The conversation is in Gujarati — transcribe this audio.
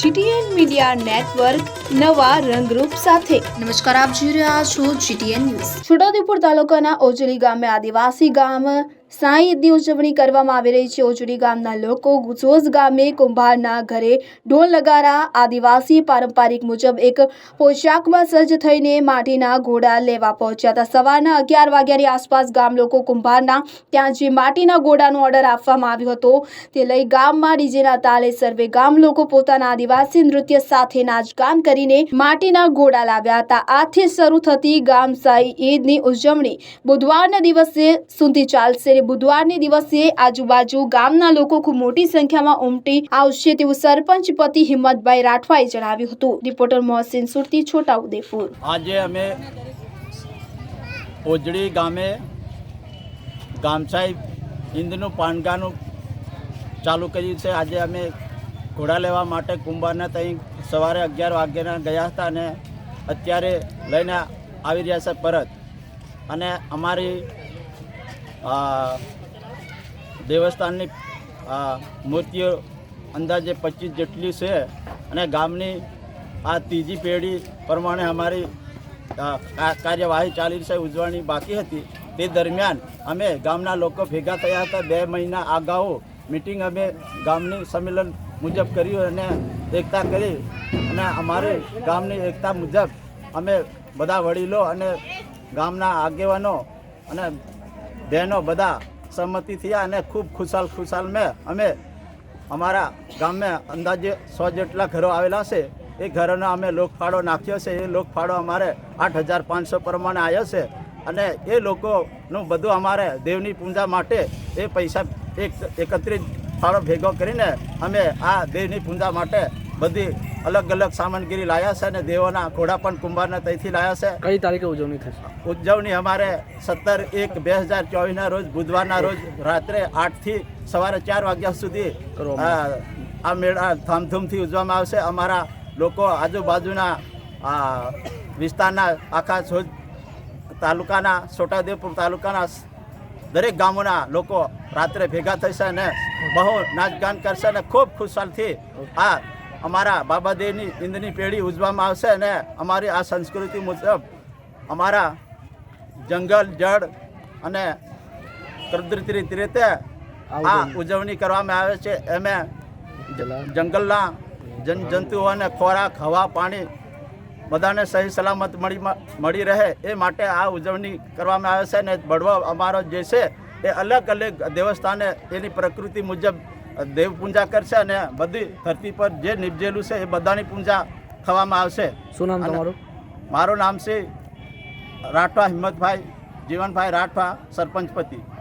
જીટીએન મીડિયા નેટવર્ક નવા રંગરૂપ સાથે. નમસ્કાર આપ જોઈ રહ્યા છો જીટીએન ન્યૂઝ. છોટાઉદેપુર તાલુકાના ઓજલી ગામે આદિવાસી ગામ સાંઈ ઈદની ઉજવણી કરવામાં આવી રહી છે. ઓજડી ગામના લોકો ગુજોસ ગામે કુંભારના ઘરે ઢોલ નગારા, આદિવાસી પારંપરિક મુજબ એક પોશાકમાં સજ્જ થઈને માટીના ઘોડા લેવા પહોંચ્યા હતા. સવારના અગિયાર વાગ્યાની આસપાસ ગામ લોકો કુંભારના ત્યાં જે માટીના ઘોડાનો ઓર્ડર આપવામાં આવ્યો હતો તે લઈ ગામમાં ડીજેના તાલે સર્વે ગામ લોકો પોતાના આદિવાસી નૃત્ય સાથે નાચગાન કરીને માટીના ઘોડા લાવ્યા હતા. આથી શરૂ થતી ગામ સાંઈ ઈદની ઉજવણી બુધવારના દિવસે સુધી ચાલશે અને બુધવારની દિવસે આજુબાજુ ગામના લોકો ખૂબ મોટી સંખ્યામાં ઉમટી આવશે તેવું સરપંચ પતિ હિંમતભાઈ રાઠવાએ જણાવ્યું હતું. રિપોર્ટર મોહસિન સુરતી, છોટાઉદેપુર. આજે અમે ઓજડી ગામે ગામસાઈ હિન્દનું પાનગાનું ચાલુ કર્યું છે. આજે અમે ઘોડા લેવા માટે કુંભારના ત્યાં સવારે અગિયાર વાગ્યાના ગયા હતા અને અત્યારે લઈને આવી રહ્યા છે પરત. અને અમારી આ, દેવસ્થાનની આ, મૂર્તિઓ અંદાજે પચીસ જેટલી છે અને ગામની આ ત્રીજી પેઢી પ્રમાણે અમારી કાર્યવાહી ચાલી છે ઉજવણી બાકી હતી. તે દરમિયાન અમે ગામના લોકો ભેગા થયા હતા બે મહિના અગાઉ. મિટિંગ અમે ગામની સંમેલન મુજબ કર્યું અને એકતા કરી અને અમારે ગામની એકતા મુજબ અમે બધા વડીલો અને ગામના આગેવાનો અને બહેનો બધા સહમતિ થયા અને ખૂબ ખુશાલ ખુશાલ મેં અમે અમારા ગામમાં અંદાજે સો જેટલા ઘરો આવેલા છે. એ ઘરોનો અમે લોકફાળો નાખ્યો છે. એ લોકફાળો અમારે આઠ હજાર પાંચસો પ્રમાણે આવ્યો છે. અને એ લોકોનું બધું અમારે દેવની પૂજા માટે એ પૈસા એક, એકત્રિત ફાળો ભેગો કરીને અમે આ દેવની પૂજા માટે બધી અલગ અલગ સામાનગીરી લાવ્યા છે અને દેવોના ઘોડા પણ કુંભારના ત્યાંથી લાવ્યા છે. કઈ તારીખે ઉજવણી થશે? ઉજવણી અમારે સત્તર એક બે હજાર ચોવીસના રોજ બુધવારના રોજ રાત્રે આઠથી સવારે ચાર વાગ્યા સુધી આ મેળા ધામધૂમથી ઉજવવામાં આવશે. અમારા લોકો આજુબાજુના આ વિસ્તારના આખા સોજ તાલુકાના છોટાઉદેપુર તાલુકાના દરેક ગામોના લોકો રાત્રે ભેગા થશે અને બહુ નાચગાન કરશે અને ખૂબ ખુશાલથી આ અમારા બાબાદેવની ઇંદની પેઢી ઉજવવામાં આવશે અને અમારી આ સંસ્કૃતિ મુજબ અમારા જંગલ જળ અને કુદરતી રીતે આ ઉજવણી કરવામાં આવે છે. એમે જંગલના જન જંતુઓને ખોરાક હવા પાણી બધાને સહી સલામત મળી મળી રહે એ માટે આ ઉજવણી કરવામાં આવે છે અને બળવો અમારો જે છે એ અલગ અલગ દેવસ્થાને એની પ્રકૃતિ મુજબ દેવ પૂજા કરશે અને બધી ધરતી પર જે નિપજેલું છે એ બધાની પૂજા થવામાં આવશે. શું નામ તમારું? મારું નામ છે રાઠવા હિંમતભાઈ જીવનભાઈ રાઠવા સરપંચ પતિ ઓકે